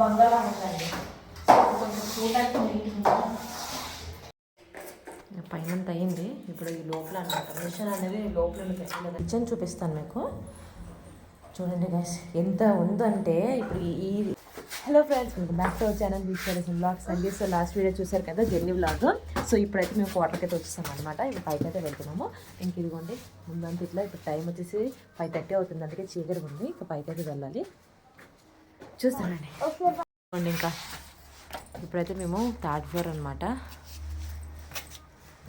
బంగాళా ఉందండి కొంచెం చూడడానికి నీట్గా పైనంత అయింది ఇప్పుడు ఈ లోపల అనమాట మిషన్ అనేది లోపల పెట్టలేదు కిచెన్ చూపిస్తాను మీకు. చూడండి గైస్ ఎంత ఉందంటే ఇప్పుడు ఈ- హలో ఫ్రెండ్స్ మీకు back to our channel weeks blogs అండి సో లాస్ట్ వీడియో చూసారు కదా జర్నీ బ్లాగ్ సో ఇప్పుడైతే మేము క్వార్టర్కి అయితే వచ్చేసాం అనమాట ఇప్పుడు పైకి అయితే వెళ్తున్నాము. ఇంక ఇదిగోండి ముందంతా ఇట్లా ఇప్పుడు టైం వచ్చేసి ఫైవ్ థర్టీ అవుతుంది. అందుకే చీకటి ఉంది. ఇంకా పైకి అయితే వెళ్ళాలి. చూస్తానండి. చూడండి ఇంకా. ఇప్పుడైతే మేము థర్డ్ ఫ్లోర్ అనమాట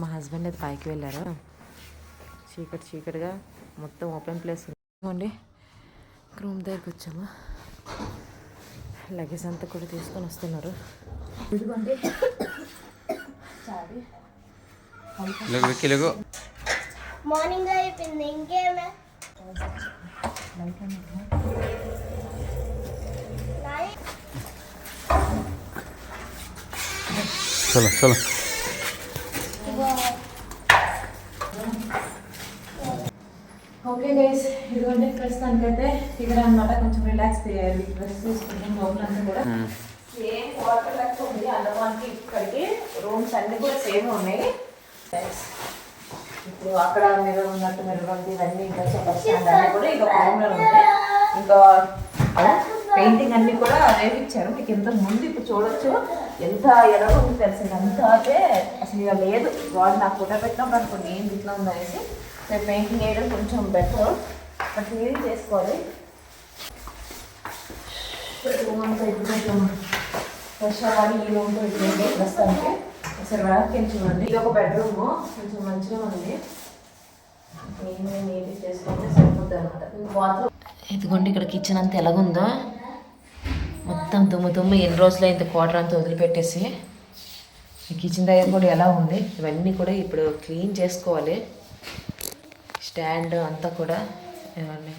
మా హస్బెండ్ అయితే పైకి వెళ్ళారు. చీకటి చీకటిగా మొత్తం ఓపెన్ ప్లేస్ ఉంది. రూమ్ దగ్గరికి వచ్చాము. లగేజ్ అంతా కూడా తీసుకొని వస్తున్నారు. మార్నింగ్ అయిపోయింది. ఇంకేమే? చలో చలో ఓకే గైస్ ఇదిగోండి ప్రస్తుతానికైతే ఇక్కడ అనమాట కొంచెం రిలాక్స్ చేయాలి. రెస్ట్ తీసుకుంటాం లోపలంతా కూడా. సేమ్ వాటర్ లెక్క ఉంది. అందమానికి ఇక్కడికి రూమ్స్ అన్ని కూడా సేమ్ ఉన్నాయి. ఇప్పుడు అక్కడ మీరు ఉన్నట్టు మీరు ఉన్నది ఇవన్నీ ఇంకా స్టాండ్ అన్నీ కూడా ఇంకా రూమ్లో ఉంటాయి ఇంకా పెయింటింగ్ అన్ని కూడా వేపించారు మీకు ఇంత ముందు ఇప్పుడు చూడొచ్చు. ఎంత ఎలా ఉంది తెలిసింది. అంత అయితే అసలు ఇక లేదు. వాడు నాకు ఫోటో పెట్టినప్పుడు అనుకోండి ఏం ఇట్లా ఉందనేసి రేపు పెయింటింగ్ వేయడం కొంచెం బెటర్ బట్ మీరు చేసుకోవాలి? ఇప్పుడు కొంచెం ఫ్రెష్ అవ్వాలి ఈ రూమ్లో ఇట్లా ప్రస్తుతానికి. ఒకసారి వెనక్కి వెళ్ళి చూడండి ఇది ఒక బెడ్రూమ్ కొంచెం మంచిగా ఉంది. ఏమేమి ఏది చేసుకుంటే సరిపోతుంది అనమాట బాత్రూమ్ ఇదిగోండి ఇక్కడ కిచెన్ అంతా ఎలాగుందో. మొత్తం దుమ్ము దుమ్ము ఎన్ని రోజులు అయింది క్వార్టర్ అంతా వదిలిపెట్టేసి. ఈ కిచెన్ దగ్గర కూడా ఎలా ఉంది? ఇవన్నీ కూడా ఇప్పుడు క్లీన్ చేసుకోవాలి. స్టాండ్ అంతా కూడా ఇవన్నీ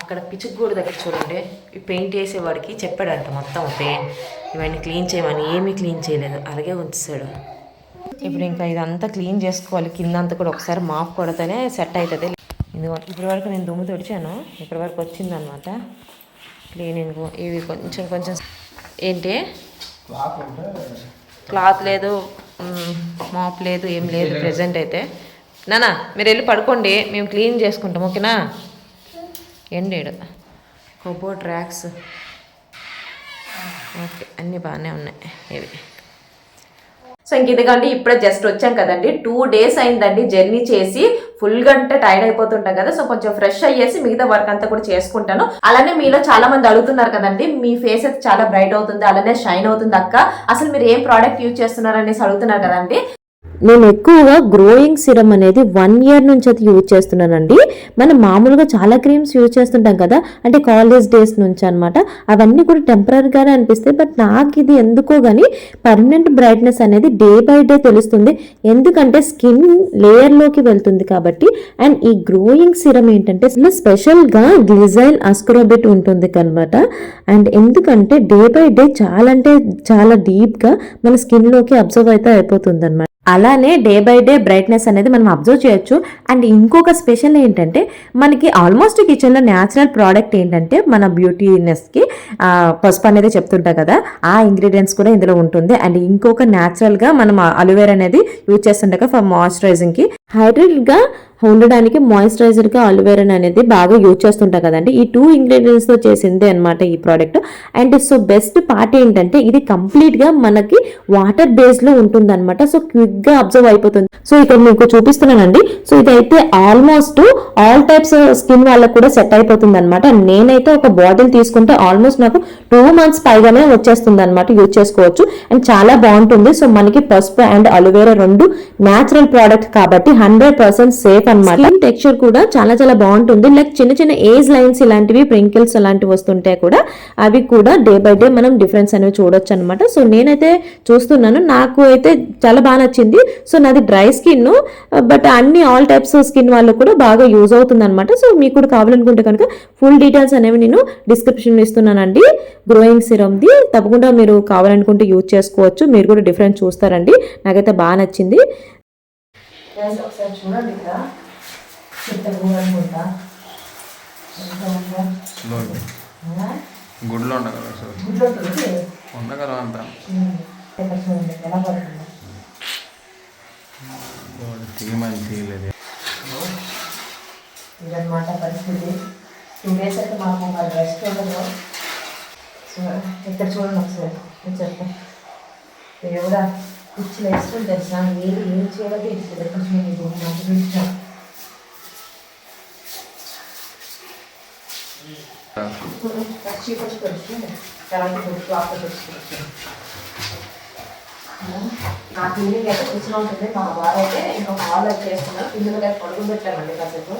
అక్కడ పిచ్చుగూడు దగ్గర చూడండి. ఈ పెయింట్ వేసేవాడికి చెప్పాడంట మొత్తం పెయింట్ ఇవన్నీ క్లీన్ చేయమని. ఏమీ క్లీన్ చేయలేదు. అలాగే ఉంచాడు ఇప్పుడు ఇంకా ఇదంతా క్లీన్ చేసుకోవాలి. కింద అంతా కూడా ఒకసారి మాప్ కొడితేనే సెట్ అవుతుంది. ఇది ఇప్పటి వరకు నేను దుమ్ము తుడిచాను. ఇప్పటి వరకు వచ్చిందనమాట క్లీనింగ్ ఇవి కొంచెం కొంచెం ఏంటి? క్లాత్ లేదు మాప్ లేదు ఏం లేదు ప్రెసెంట్ అయితే. నానా మీరు వెళ్ళి పడుకోండి మేము క్లీన్ చేసుకుంటాం ఓకేనా? ఎండేడు కబోర్డ్ ర్యాక్స్. ఓకే అన్నీ బాగానే ఉన్నాయి ఇవి. సో ఇంక ఇదిగండి ఇప్పుడే జస్ట్ వచ్చాం కదండి. టూ డేస్ అయిందండి జర్నీ చేసి. ఫుల్ గంట టైర్డ్ అయిపోతుంటాం కదా సో కొంచెం ఫ్రెష్ అయ్యేసి మిగతా వర్క్ అంతా కూడా చేసుకుంటాను. అలానే మీలో చాలా మంది అడుగుతున్నారు కదండి మీ ఫేస్ అయితే చాలా బ్రైట్ అవుతుంది అలానే షైన్ అవుతుంది అక్క. అసలు మీరు ఏం ప్రోడక్ట్ యూజ్ చేస్తున్నారు అనేసి అడుగుతున్నారు కదండి. నేను ఎక్కువగా గ్రోయింగ్ సిరమ్ అనేది వన్ ఇయర్ నుంచి అయితే యూజ్ చేస్తున్నానండి. మనం మామూలుగా చాలా క్రీమ్స్ యూజ్ చేస్తుంటాం కదా అంటే కాలేజ్ డేస్ నుంచి అనమాట అవన్నీ కూడా టెంపరీగానే అనిపిస్తాయి. బట్ నాకు ఇది ఎందుకో కానీ పర్మనెంట్ బ్రైట్నెస్ అనేది డే బై డే తెలుస్తుంది. ఎందుకంటే స్కిన్ లేయర్లోకి వెళ్తుంది కాబట్టి. అండ్ ఈ గ్రోయింగ్ సిరమ్ ఏంటంటే స్పెషల్గా గ్లిజైల్ అస్క్రోబిట్ ఉంటుంది అనమాట అండ్ ఎందుకంటే డే బై డే చాలా అంటే చాలా డీప్గా మన స్కిన్లోకి అబ్జర్వ్ అయితే అయిపోతుంది అనమాట అలానే డే బై డే బ్రైట్నెస్ అనేది మనం అబ్జర్వ్ చేయొచ్చు. అండ్ ఇంకొక స్పెషల్ ఏంటంటే మనకి ఆల్మోస్ట్ కిచెన్లో న్యాచురల్ ప్రోడక్ట్ ఏంటంటే మన బ్యూటీనెస్కి పసుపు అనేది చెప్తుంటా కదా ఆ ఇంగ్రీడియంట్స్ కూడా ఇందులో ఉంటుంది. అండ్ ఇంకొక న్యాచురల్గా మనం అలోవేరా అనేది యూజ్ చేస్తుండగా ఫర్ మాయిశ్చరైజింగ్కి హైడ్రేట్గా ఉండడానికి మాయిశ్చరైజర్గా అలోవేరా అనేది బాగా యూజ్ చేస్తుంటాం కదండి. ఈ టూ ఇంగ్రీడియంట్స్తో చేసిందే అనమాట ఈ product and so best part ఏంటంటే ఇది కంప్లీట్గా మనకి వాటర్ బేస్లో ఉంటుంది అనమాట సో క్విక్గా అబ్జర్వ్ అయిపోతుంది. సో ఇక్కడ మీకు చూపిస్తున్నానండి. సో ఇదైతే ఆల్మోస్ట్ ఆల్ టైప్స్ స్కిన్ వాళ్ళకు కూడా సెట్ అయిపోతుంది అనమాట నేనైతే ఒక బాటిల్ తీసుకుంటే ఆల్మోస్ట్ నాకు టూ మంత్స్ పైగానే వచ్చేస్తుంది అనమాట యూజ్ చేసుకోవచ్చు. అండ్ చాలా బాగుంటుంది. సో మనకి పసుపు అండ్ అలోవేరా రెండు న్యాచురల్ ప్రోడక్ట్ కాబట్టి హండ్రెడ్ పర్సెంట్ సేఫ్ అనమాట టెక్స్చర్ కూడా చాలా చాలా బాగుంటుంది. లైక్ చిన్న చిన్న ఏజ్ లైన్స్ ఇలాంటివి ప్రింకిల్స్ అలాంటివి వస్తుంటే కూడా అవి కూడా డే బై డే మనం డిఫరెన్స్ అనేవి చూడొచ్చు అనమాట సో నేనైతే చూస్తున్నాను. నాకు అయితే చాలా బాగా నచ్చింది. సో నాది డ్రై స్కిన్ బట్ అన్ని ఆల్ టైప్స్ స్కిన్ వాళ్ళకు కూడా బాగా యూజ్ అవుతుంది అనమాట సో మీకు కూడా కావాలనుకుంటే కనుక ఫుల్ డీటెయిల్స్ అనేవి నేను డిస్క్రిప్షన్ ఇస్తున్నానండి. గ్రోయింగ్ సిరమ్ది తప్పకుండా మీరు కావాలనుకుంటే యూజ్ చేసుకోవచ్చు. మీరు కూడా డిఫరెన్స్ చూస్తారండి. నాకైతే బాగా నచ్చింది. Guys, ఒకసారి చూడండి ఇక్కడ ఉందో. స్లో ఆ? గుడిలో ఉండగలరు సార్? గుడ్లో ఉంటుంది ఉండగలం అంత? చూడండి ఎలా పడుతుంది తీయమని తీయలేదు. ఇదన్నమాట పరిస్థితి. టూ డేస్ అయితే మాకు మరి రెస్ట్ ఉండదు ఇక్కడ చూడండి ఒకసారి. చెప్తాను దేవుడా పిచ్చిలు వేసుకుని తెలుసా? ఏది ఏం చేయాలో తెలియదు ఎక్కడ చూడండి నాకు పిచ్చాం చీకొచ్చి పెడుతుంది ఎలాంటి పెడుతూ ఆఫర్ పెట్టుకోవచ్చు నా ఫీలింగ్ అయితే కూర్చుని ఉంటుంది. మా వారు అయితే ఇంకొక హాల్ అయితే చేస్తున్నారు. పిల్లలు గారు పడుకుని పెట్టామండి కాసేపు.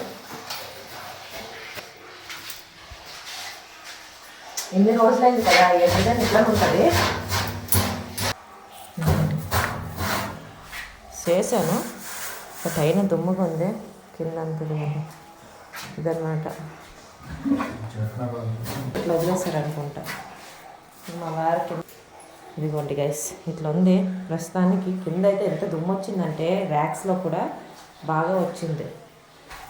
ఎన్ని రోజులైంది కదా? ఎన్ని ఇట్లా ఉంటుంది? చేశాను. బట్ అయినా దుమ్ముగా ఉంది. కింద అంత దుమ్ము ఇదన్నమాట. ఇట్లా వదిలేశారు అనుకుంటా మా వారికి ఇదిగోండి గైస్ ఇట్లా ఉంది. ప్రస్తుతానికి కింద అయితే ఎంత దుమ్ము వచ్చిందంటే ర్యాక్స్లో కూడా బాగా వచ్చింది.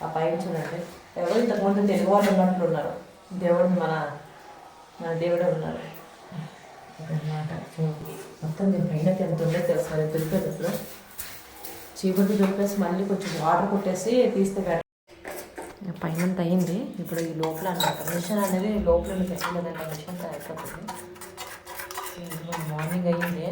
ఆ పైన చూడండి. ఎవరు ఇంతకుముందు తెలుగు వాళ్ళు ఉన్నట్లు ఉన్నారు. దేవుడు మన మన దేవుడే ఉన్నారు. అన్నమాట మొత్తం దీని పైన ఎంత ఉందో తెలుసు. అది చీకటి దులిపేసి మళ్ళీ కొంచెం వాటర్ కొట్టేసి తీస్తే better. పైన అంతా అయింది. ఇప్పుడు ఈ లోపల అన్నమాట. మిషన్ అనేది లోపల పెట్టలేదంటే మిషన్ అంతా అయిపోతుంది. మార్నింగ్ అయ్యింది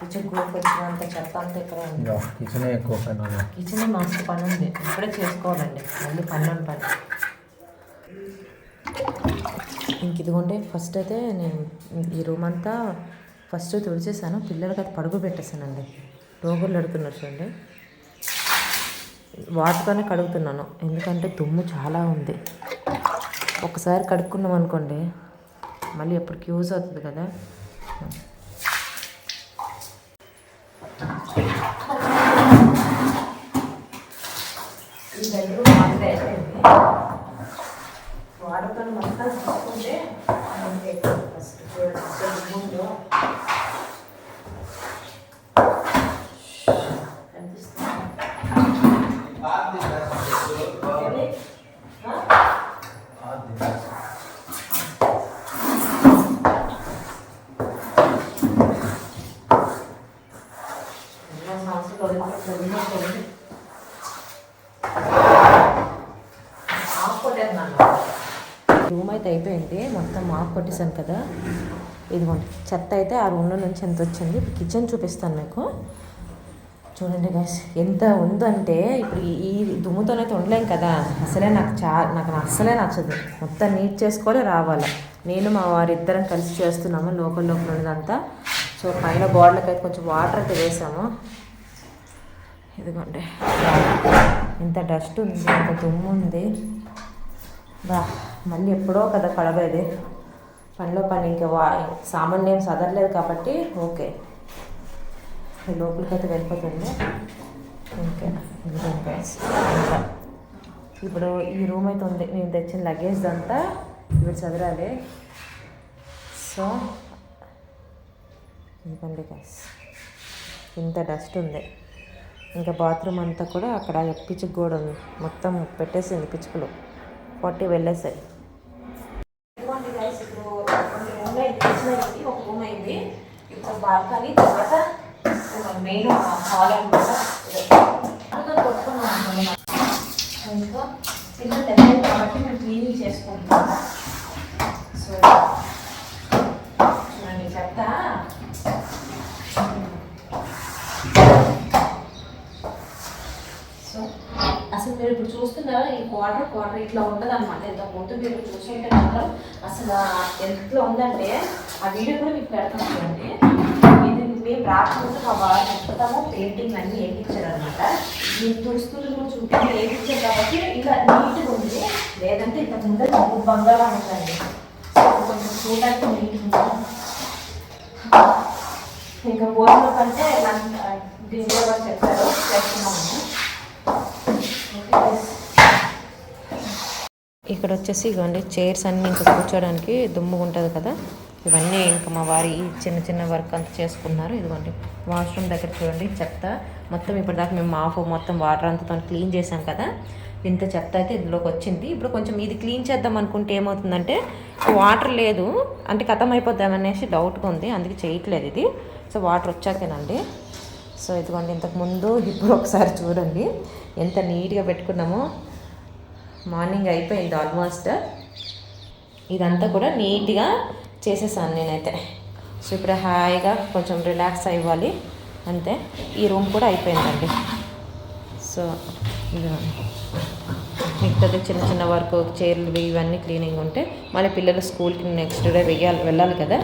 కిచెన్ గ్రూప్ వచ్చినంత చెత్త అంతా ఇక్కడ ఉంది. కిచెన్ ఎక్కువ పని కిచెన్ మస్తు పని ఉంది. ఇప్పుడే చేసుకోవాలండి. మళ్ళీ పన్నెండు పని. ఇంక ఇదిగోండి. ఫస్ట్ అయితే నేను ఈ రూమ్ అంతా ఫస్ట్ తుడిచేసాను. పిల్లలకి అది పడుగు పెట్టేసానండి. రోగులు అడుగుతున్నారు చూడండి. వాటితోనే కడుగుతున్నాను. ఎందుకంటే దుమ్ము చాలా ఉంది. ఒకసారి కడుక్కున్నాం అనుకోండి మళ్ళీ ఎప్పటికి యూజ్ అవుతుంది కదా ఈ బెడ్రూమ్ వాటర్ అయిపోయింది వాటర్తో మొత్తం చూసుకుంటే మనకి ఫస్ట్ చూడండి అసలు దుమ్ముందో కనిపిస్తుందా? ఏది? ఆ? ఎన్నో సంవత్సరాలు వదిలిపెట్టి ఆఫ్ కొట్టేస్తున్నాను రూమ్ అయితే అయిపోయింది మొత్తం కొట్టేశాను కదా. ఇదిగోండి చెత్త అయితే ఆ రూమ్లో నుంచి ఎంత వచ్చింది? ఇప్పుడు కిచెన్ చూపిస్తాను మీకు. చూడండి గైస్ ఎంత ఉందంటే ఇప్పుడు ఈ- దుమ్ముతోనైతే ఉండలేం కదా. అసలే నాకు చా నాకు అస్సలే నచ్చదు. మొత్తం నీట్ చేసుకొని రావాలి. నేను మా వారిద్దరం కలిసి చేస్తున్నాము లోకల్ లోపల ఉన్నదంతా. సో పైన గోడలకి అయితే కొంచెం వాటర్ అయితే వేసాము. ఇదిగోండి. ఇంత డస్ట్ ఉంది ఇంత దుమ్ము ఉంది. బా మళ్ళీ ఎప్పుడో కదా కడగేది పనిలో పని ఇంకా వా సామాన్యం ఏం సదరలేదు కాబట్టి ఓకే. లోపలికి అయితే వెళ్ళిపోతుంది. ఓకే. ఇప్పుడు ఈ రూమ్ అయితే ఉంది. నేను తెచ్చిన లగేజ్ అంతా ఇప్పుడు చదరాలి సో ఇదిగోండి గైస్ ఇంత డస్ట్ ఉంది. ఇంకా బాత్రూమ్ అంతా కూడా అక్కడ పిచ్చుకు కూడా ఉంది. మొత్తం పెట్టేసింది పిచ్చుకలు. పొట్టి వెళ్ళేసాయి ఇదిగోండి guys, ఇప్పుడు రెండు రూమ్ అయింది కిచెన్ అయింది ఒక రూమ్ అయింది ఇప్పుడు బాల్కనీ తర్వాత మెయిన్ హాల్ అనమాట కొట్టుకున్నాం ఇంకా పిల్లలు దగ్గర కాబట్టి మేము క్లీనింగ్ చేసుకుంటాం. సో చూడండి చెత్త సో అసలు మీరు ఇప్పుడు చూస్తున్నారా ఈ క్వార్టర్ క్వార్టర్ ఇట్లా ఉంటుంది అనమాట ఇంత ముందు మీరు చూసుకుంటే మాత్రం అసలు ఎంతలో ఉందంటే ఆ వీడియో కూడా మీకు పెడతాం చూడండి. మేము రాకముందు మా వారు మొత్తము పెయింటింగ్ అన్ని వేయించారు అనమాట మీరు తుడుస్తులు కూడా చూపించి వేయించారు కాబట్టి ఇలా నీట్గా ఉంది. లేదంటే ఇంత ముందు మూడు బంగాళా ఉందండి. కొంచెం చూడడానికి నీట్గా ఇంకా భోజనం కంటే దీంట్లో కూడా చెప్పారు. చేస్తున్నాము. ఇక్కడ వచ్చేసి ఇవ్వండి చైర్స్ అన్నీ ఇంకా కూర్చోడానికి దుమ్ము ఉంటుంది కదా. ఇవన్నీ ఇంకా మా వారి చిన్న చిన్న వర్క్ అంతా చేసుకున్నారు. ఇదిగోండి వాష్రూమ్ దగ్గర చూడండి చెత్త మొత్తం ఇప్పటిదాకా మేము మాఫ్ మొత్తం వాటర్ అంతా క్లీన్ చేసాం కదా. ఇంత చెత్త అయితే ఇందులోకి వచ్చింది. ఇప్పుడు కొంచెం ఇది క్లీన్ చేద్దాం అనుకుంటే ఏమవుతుందంటే వాటర్ లేదు అంటే కథం అయిపోద్దామనేసి డౌట్గా ఉంది. అందుకే చేయట్లేదు ఇది. సో వాటర్ వచ్చాకేనండి సో ఇదిగోండి ఇంతకు ముందు ఇప్పుడు ఒకసారి చూడండి ఎంత నీట్గా పెట్టుకున్నామో. మార్నింగ్ అయిపోయింది ఆల్మోస్ట్. ఇదంతా కూడా నీట్గా చేసేసాను నేనైతే. సో ఇప్పుడు హాయిగా కొంచెం రిలాక్స్ అవ్వాలి అంతే. ఈ రూమ్ కూడా అయిపోయిందండి. సో మిగతాది చిన్న చిన్న వర్క్ చైర్లు ఇవన్నీ క్లీనింగ్ ఉంటే మళ్ళీ పిల్లలు స్కూల్కి నెక్స్ట్ డే వెయ్యాలి వెళ్ళాలి కదా.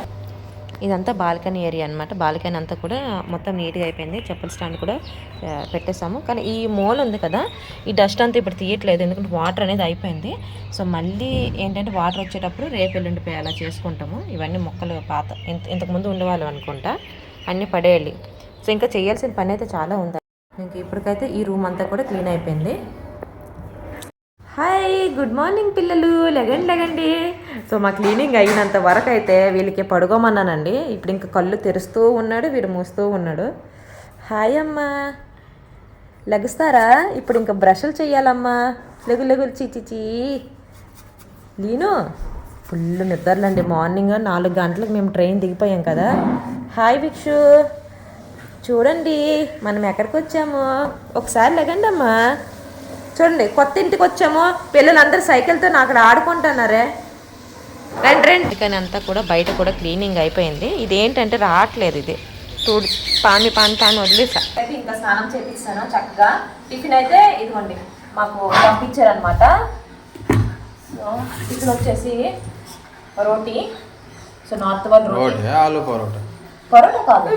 ఇదంతా బాల్కనీ ఏరియా అనమాట బాల్కనీ అంతా కూడా మొత్తం నీట్గా అయిపోయింది. చెప్పుల స్టాండ్ కూడా పెట్టేసాము కానీ ఈ మూల ఉంది కదా ఈ డస్ట్ అంతా ఇప్పుడు తీయట్లేదు. ఎందుకంటే వాటర్ అనేది అయిపోయింది. సో మళ్ళీ ఏంటంటే వాటర్ వచ్చేటప్పుడు రేపు ఎల్లుండి అలా చేసుకుంటాము. ఇవన్నీ మొక్కలు పాత ఇంత ఇంతకుముందు ఉండేవాళ్ళు అనుకుంటా. అన్నీ పడేయాలి. సో ఇంకా చేయాల్సిన పని అయితే చాలా ఉంది. ఇంక ఇప్పటికైతే ఈ రూమ్ అంతా కూడా క్లీన్ అయిపోయింది. హాయ్ గుడ్ మార్నింగ్ పిల్లలు. లెగండి లెగండి. సో మా క్లీనింగ్ అయినంత వరకు అయితే వీళ్ళకి పడుకోమన్నానండి. ఇప్పుడు ఇంకా కళ్ళు తెరుస్తూ ఉన్నాడు వీడు మూస్తూ ఉన్నాడు. హాయ్ అమ్మా. లెగుస్తారా? ఇప్పుడు ఇంకా బ్రష్లు చేయాలమ్మా లెగు లెగులు చీచిచి లీను ఫుల్ నిద్రలండి. మార్నింగ్ నాలుగు గంటలకు మేము ట్రైన్ దిగిపోయాం కదా. హాయ్ భిక్షు. చూడండి మనం ఎక్కడికి వచ్చాము? ఒకసారి లెగండి అమ్మా చూడండి కొత్త ఇంటికి వచ్చాము పిల్లలందరూ సైకిల్తో అక్కడ ఆడుకుంటున్నారే. రండి రండి. కానీ అంతా కూడా బయట కూడా క్లీనింగ్ అయిపోయింది. ఇది ఏంటంటే రావట్లేదు ఇది. చూడు పాని పాని పాని వదిలేసా. అయితే ఇంకా స్నానం చేపిస్తాను చక్కగా. టిఫిన్ అయితే ఇదిగోండి మాకు పంపించారనమాట సో టిఫిన్ వచ్చేసి రోటీ. సో నార్త్ వన్ రోటీ. రోటీ ఆలు పరోటా. పరోటా కాదు.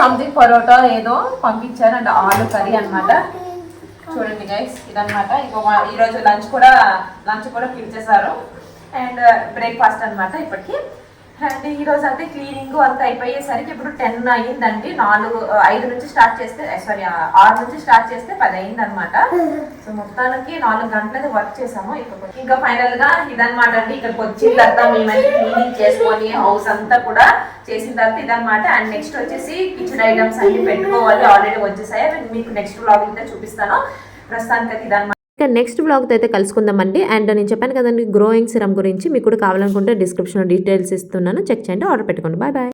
సంథింగ్ పరోటా. ఏదో పంపించారు అండ్ ఆలు కర్రీ అన్నమాట. చూడండి గైస్ ఇదన్నమాట. ఇంకో ఈరోజు లంచ్ కూడా లంచ్ కూడా పిలిచేశారు. అండ్ బ్రేక్ఫాస్ట్ అన్నమాట ఇప్పటికి. అండ్ ఈ రోజు అయితే క్లీనింగ్ అంతా అయిపోయేసరికి ఇప్పుడు టెన్ అయ్యిందండి. నాలుగు ఐదు నుంచి స్టార్ట్ చేస్తే సారీ ఆరు నుంచి స్టార్ట్ చేస్తే పది అయింది అనమాట సో మొత్తానికి నాలుగు గంటలకి వర్క్ చేసాము ఇప్పుడు ఇంకా ఫైనల్గా ఇదనమాట అండి. ఇక్కడికి వచ్చిన తర్వాత మేమైతే క్లీనింగ్ చేసుకొని హౌస్ అంతా కూడా చేసిన తర్వాత ఇదనమాట అండ్ నెక్స్ట్ వచ్చేసి కిచెన్ ఐటమ్స్ అన్ని పెట్టుకోవాలి. ఆల్రెడీ వచ్చేసాయి. మీకు నెక్స్ట్ బ్లాగ్ అయితే చూపిస్తాను. ప్రస్తుతానికి అయితే నెక్స్ట్ బ్లాగ్తో అయితే కలుసుకుందామండి అండ్. నేను చెప్పాను కదండి గ్రోయింగ్ సిరమ్ గురించి మీకు కూడా కావాలనుకుంటే డిస్క్రిప్షన్లో డీటెయిల్స్ ఇస్తున్నాను. చెక్ చేయండి ఆర్డర్ పెట్టుకోండి. Bye bye